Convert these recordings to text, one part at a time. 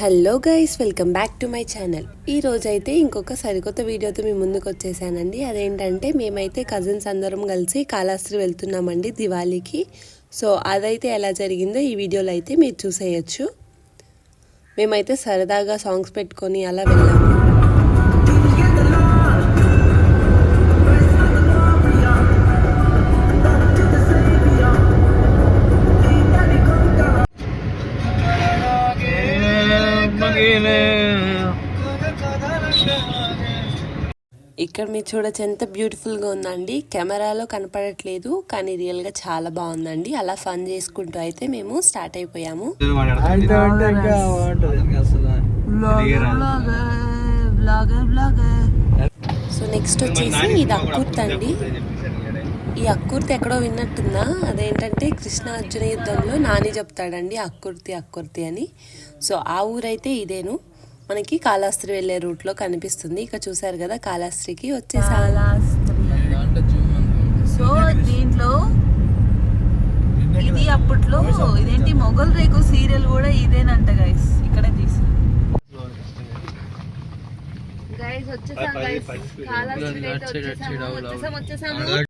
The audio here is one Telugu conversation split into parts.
Hello guys welcome back to my channel. ఈ రోజైతే ఇంకొక సరికొత్త వీడియోతో మీ ముందుకు వచ్చేసానండి. అదేంటంటే మేమైతే కజిన్స్ అందరం కలిసి కాళహస్తి వెళ్తున్నామండి దివాళీకి. సో అదైతే ఎలా జరిగిందో ఈ వీడియోలో అయితే మీరు చూసేయచ్చు. మేమైతే సరదాగా సాంగ్స్ పెట్టుకొని అలా వెళ్ళాము. ఇక్కడ మీరు చూడొచ్చు ఎంత బ్యూటిఫుల్గా ఉందండి. కెమెరాలో కనపడట్లేదు కానీ రియల్గా చాలా బాగుందండి. అలా ఫన్ చేసుకుంటూ అయితే మేము స్టార్ట్ అయిపోయాము. సో నెక్స్ట్ వచ్చేసి ఇది అక్కుర్తి అండి ఈ అక్కుర్తి ఎక్కడో విన్నట్టుందా? అదేంటంటే కృష్ణ అర్జున యుద్ధంలో నాని చెప్తాడండి అక్కుర్తి అక్కుర్తి అని. సో ఆ ఊరైతే ఇదేను. మనకి కాళాస్త్రి వెళ్ళే రూట్లో కనిపిస్తుంది. ఇక చూసారు కదా కాళాస్త్రికి వచ్చేసా సో దీంట్లో ఇది అప్పట్లో ఇదేంటి మొగల్ రేకు సీరియల్ కూడా ఇదేనంట గైస్ ఇక్కడే తీసి. గైస్ వచ్చేసాం గైస్ వచ్చేసాము వచ్చేసాం. వచ్చేసాము.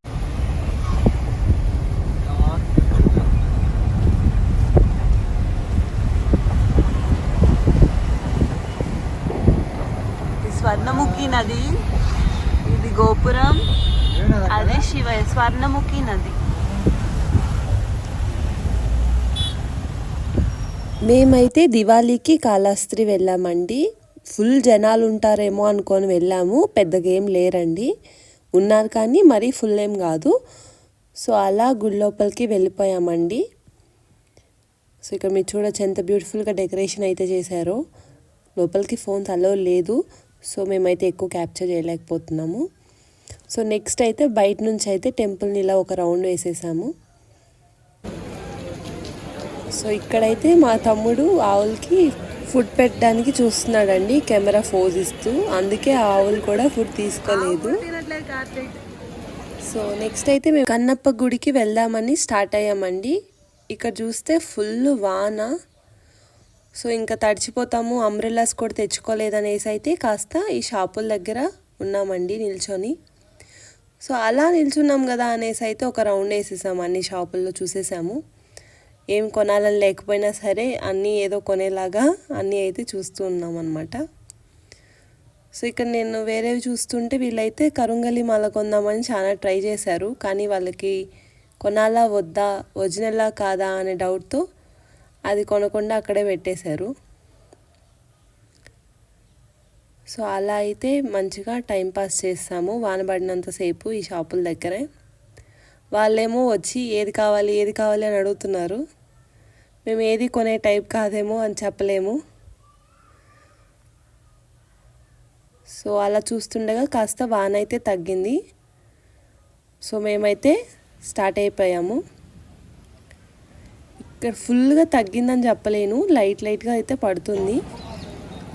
స్వర్ణముఖి నది. ఇది గోపురం. అదే శివ స్వర్ణముఖి నది. మేమైతే దివాళీకి కాళాస్త్రి వెళ్ళామండి. ఫుల్ జనాలు ఉంటారేమో అనుకొని వెళ్ళాము. పెద్దగా ఏం లేరండి. ఉన్నారు కానీ మరీ ఫుల్ ఏం కాదు. సో అలా గుడి లోపలికి వెళ్ళిపోయామండి. సో ఇక్కడ మీరు చూడొచ్చు ఎంత బ్యూటిఫుల్గా డెకరేషన్ అయితే చేశారో. లోపలికి ఫోన్స్ అలో లేదు. సో మేమైతే ఎక్కువ క్యాప్చర్ చేయలేకపోతున్నాము. సో నెక్స్ట్ అయితే బయట నుంచి అయితే టెంపుల్ని ఇలా ఒక రౌండ్ వేసేసాము. సో ఇక్కడైతే మా తమ్ముడు ఆవులకి ఫుడ్ పెట్టడానికి చూస్తున్నాడండి కెమెరా ఫోజ్ ఇస్తూ. అందుకే ఆవులు కూడా ఫుడ్ తీసుకోలేదు. సో నెక్స్ట్ అయితే మేము కన్నప్ప గుడికి వెళ్దామని స్టార్ట్ అయ్యామండి. ఇక్కడ చూస్తే ఫుల్ వాన. సో ఇంకా తడిచిపోతాము అంబ్రెల్లాస్ కూడా తెచ్చుకోలేదనేసి అయితే కాస్త ఈ షాపుల దగ్గర ఉన్నామండి నిల్చొని. సో అలా నిల్చున్నాం కదా అనేసి అయితే ఒక రౌండ్ వేసేసాము అన్ని షాపుల్లో చూసేసాము. ఏం కొనాలని లేకపోయినా సరే అన్నీ ఏదో కొనేలాగా అన్నీ అయితే చూస్తూ ఉన్నాం అనమాట సో ఇక్కడ నేను వేరేవి చూస్తుంటే వీళ్ళైతే కరుంగలి మాల కొందామని చాలా ట్రై చేశారు కానీ వాళ్ళకి కొనాలా వద్దా ఒరిజినల్లా కాదా అనే డౌట్తో అది కొనకుండా అక్కడే పెట్టేశారు. సో అలా అయితే మంచిగా టైంపాస్ చేస్తాము. వాన పడినంతసేపు ఈ షాపుల దగ్గరే. వాళ్ళేమో వచ్చి ఏది కావాలి ఏది కావాలి అని అడుగుతున్నారు. మేము ఏది కొనే టైప్ కాదేమో అని చెప్పలేము. సో అలా చూస్తుండగా కాస్త వాన అయితే తగ్గింది. సో మేమైతే స్టార్ట్ అయిపోయాము. ఇక్కడ ఫుల్గా తగ్గిందని చెప్పలేను. లైట్ లైట్గా అయితే పడుతుంది.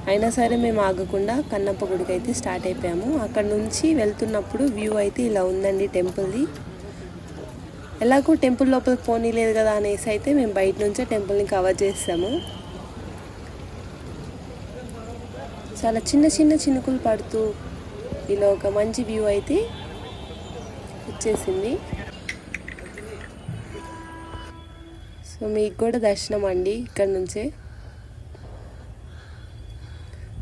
అయినా సరే మేము ఆగకుండా కన్నప్ప గుడికి అయితే స్టార్ట్ అయిపోయాము. అక్కడ నుంచి వెళ్తున్నప్పుడు వ్యూ అయితే ఇలా ఉందండి టెంపుల్ది. ఎలాగో టెంపుల్ లోపలికి పోనీలేదు కదా అనేసి అయితే మేము బయట నుంచే టెంపుల్ని కవర్ చేస్తాము చాలా చిన్న చిన్న చినుకులు పడుతూ ఇలా ఒక మంచి వ్యూ అయితే వచ్చేసింది. సో మీకు కూడా దర్శనం అండి ఇక్కడ నుంచే.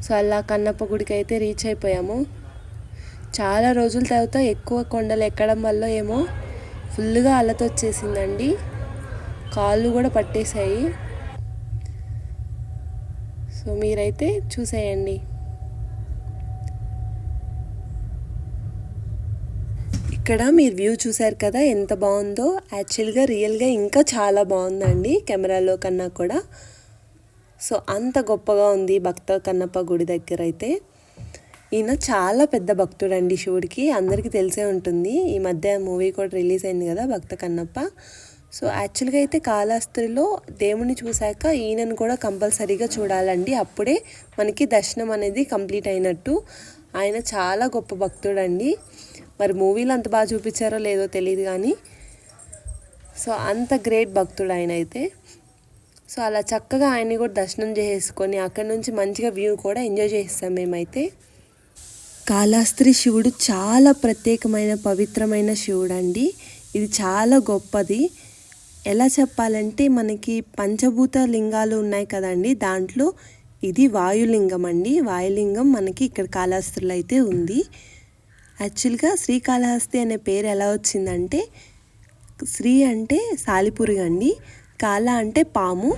సో అలా కన్నప్ప గుడికి అయితే రీచ్ అయిపోయాము. చాలా రోజుల తర్వాత ఎక్కువ కొండలు ఎక్కడం వల్ల ఏమో ఫుల్గా అలత వచ్చేసిందండి. కాళ్ళు కూడా పట్టేశాయి. సో మీరైతే చూసేయండి. ఇక్కడ మీరు వ్యూ చూసారు కదా ఎంత బాగుందో. యాక్చువల్గా రియల్గా ఇంకా చాలా బాగుందండి కెమెరాలో కన్నా కూడా. సో అంత గొప్పగా ఉంది భక్త కన్నప్ప గుడి దగ్గర అయితే. ఈయన చాలా పెద్ద భక్తుడు అండి శివుడికి. అందరికీ తెలిసే ఉంటుంది. ఈ మధ్య మూవీ కూడా రిలీజ్ అయింది కదా భక్త కన్నప్ప. సో యాక్చువల్గా అయితే కాళహస్తిలో దేవుని చూశాక ఈయనను కూడా కంపల్సరీగా చూడాలండి. అప్పుడే మనకి దర్శనం అనేది కంప్లీట్ అయినట్టు. ఆయన చాలా గొప్ప భక్తుడండి. మరి మూవీలో అంత బాగా చూపించారో లేదో తెలియదు కానీ సో అంత గ్రేట్ భక్తుడు ఆయన అయితే సో అలా చక్కగా ఆయన్ని కూడా దర్శనం చేసుకొని అక్కడ నుంచి మంచిగా వ్యూ కూడా ఎంజాయ్ చేస్తాం మేమైతే. కాళాస్త్రి శివుడు చాలా ప్రత్యేకమైన పవిత్రమైన శివుడు అండి ఇది చాలా గొప్పది. ఎలా చెప్పాలంటే మనకి పంచభూత లింగాలు ఉన్నాయి కదండి దాంట్లో ఇది వాయులింగం అండి. వాయులింగం మనకి ఇక్కడ కాళహస్తిలో అయితే ఉంది. యాక్చువల్గా శ్రీకాళహస్తి అనే పేరు ఎలా వచ్చిందంటే శ్రీ అంటే సాలిపురుగండి కాళ అంటే పాము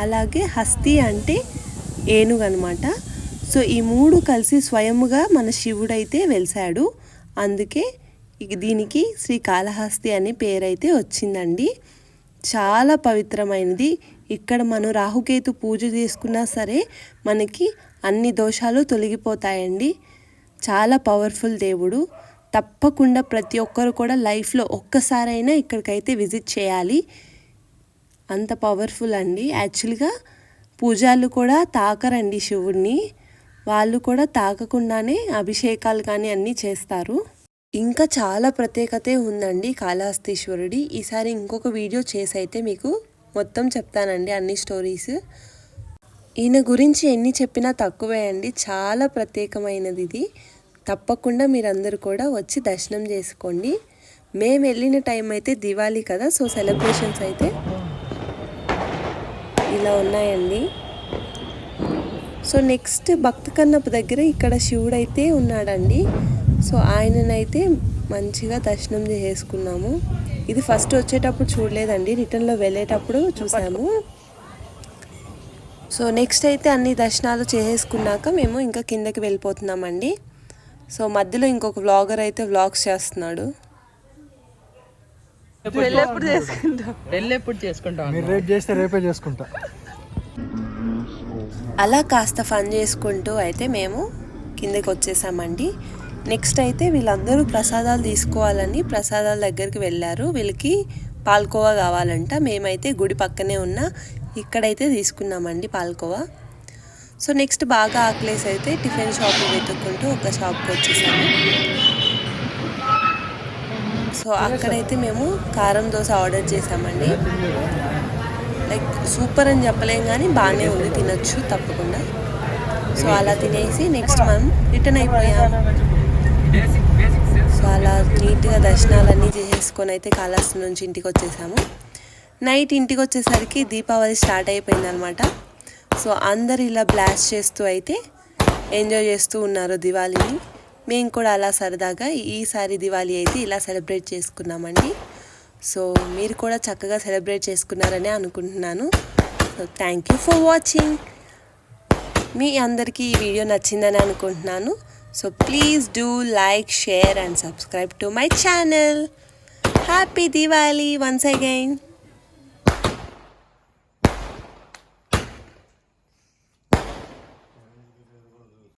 అలాగే హస్తి అంటే ఏనుగు అనమాట సో ఈ మూడు కలిసి స్వయముగా మన శివుడైతే వెలిసాడు అందుకే ఇక దీనికి శ్రీకాళహస్తి అనే పేరైతే వచ్చిందండి. చాలా పవిత్రమైనది. ఇక్కడ మనం రాహుకేతు పూజ చేసుకున్నా సరే మనకి అన్ని దోషాలు తొలగిపోతాయండి. చాలా పవర్ఫుల్ దేవుడు. తప్పకుండా ప్రతి ఒక్కరు కూడా లైఫ్లో ఒక్కసారైనా ఇక్కడికైతే విజిట్ చేయాలి. అంత పవర్ఫుల్ అండి. యాక్చువల్గా పూజాలు కూడా తాకరండి శివుడిని వాళ్ళు కూడా తాకకుండానే అభిషేకాలు కానీ అన్నీ చేస్తారు. ఇంకా చాలా ప్రత్యేకతే ఉందండి కాళహస్తీశ్వరుడి. ఈసారి ఇంకొక వీడియో చేసి అయితే మీకు మొత్తం చెప్తానండి అన్ని స్టోరీస్ ఈయన గురించి ఎన్ని చెప్పినా తక్కువే అండి. చాలా ప్రత్యేకమైనది ఇది. తప్పకుండా మీరందరూ కూడా వచ్చి దర్శనం చేసుకోండి. మేము వెళ్ళిన టైం అయితే దివాళీ కదా సో సెలబ్రేషన్స్ అయితే ఇలా ఉన్నాయండి. సో నెక్స్ట్ భక్త కన్నప్ప దగ్గర ఇక్కడ శివుడు అయితే ఉన్నాడండి. సో ఆయననైతే మంచిగా దర్శనం చేసుకున్నాము. ఇది ఫస్ట్ వచ్చేటప్పుడు చూడలేదండి. రిటర్న్లో వెళ్ళేటప్పుడు చూసాము. సో నెక్స్ట్ అయితే అన్ని దర్శనాలు చేసేసుకున్నాక మేము ఇంకా కిందకి వెళ్ళిపోతున్నామండి. సో మధ్యలో ఇంకొక వ్లాగర్ అయితే వ్లాగ్స్ చేస్తున్నాడు. వెళ్ళేప్పుడు చేసుకుంటాం పెళ్ళెప్పుడు చేసుకుంటాం మీరు రేపు చేస్తే రేపే చేసుకుంటా. అలా కాస్త ఫన్ చేసుకుంటూ అయితే మేము కిందకి వచ్చేసామండి. నెక్స్ట్ అయితే వీళ్ళందరూ ప్రసాదాలు తీసుకోవాలని ప్రసాదాల దగ్గరికి వెళ్ళారు. వీళ్ళకి పాల్కోవా కావాలంట. మేమైతే గుడి పక్కనే ఉన్న ఇక్కడైతే తీసుకున్నామండి పాల్కోవా. సో నెక్స్ట్ బాగా ఆకలేసి అయితే టిఫిన్ షాప్ వెతుక్కుంటూ ఒక షాప్కి వచ్చేసాము. సో అక్కడైతే మేము కారం దోశ ఆర్డర్ చేసామండి. లైక్ సూపర్ అని చెప్పలేం కానీ బాగానే ఉంది తినచ్చు తప్పకుండా. సో అలా తినేసి నెక్స్ట్ మనం రిటర్న్ అయిపోయాం. సో అలా నీట్గా దర్శనాలన్నీ చేసేసుకొని అయితే కాళహస్తి నుంచి ఇంటికి వచ్చేసాము. నైట్ ఇంటికి వచ్చేసరికి దీపావళి స్టార్ట్ అయిపోయింది అనమాట సో అందరు ఇలా బ్లాస్ట్ చేస్తూ అయితే ఎంజాయ్ చేస్తూ ఉన్నారు దివాళీని. మేము కూడా అలా సరదాగా ఈసారి దివాళీ అయితే ఇలా సెలబ్రేట్ చేసుకున్నామండి. సో మీరు కూడా చక్కగా సెలబ్రేట్ చేసుకున్నారని అనుకుంటున్నాను. So thank you for watching. మీ అందరికీ ఈ వీడియో నచ్చిందని అనుకుంటున్నాను. So please do like share and subscribe to my channel. Happy Diwali once again.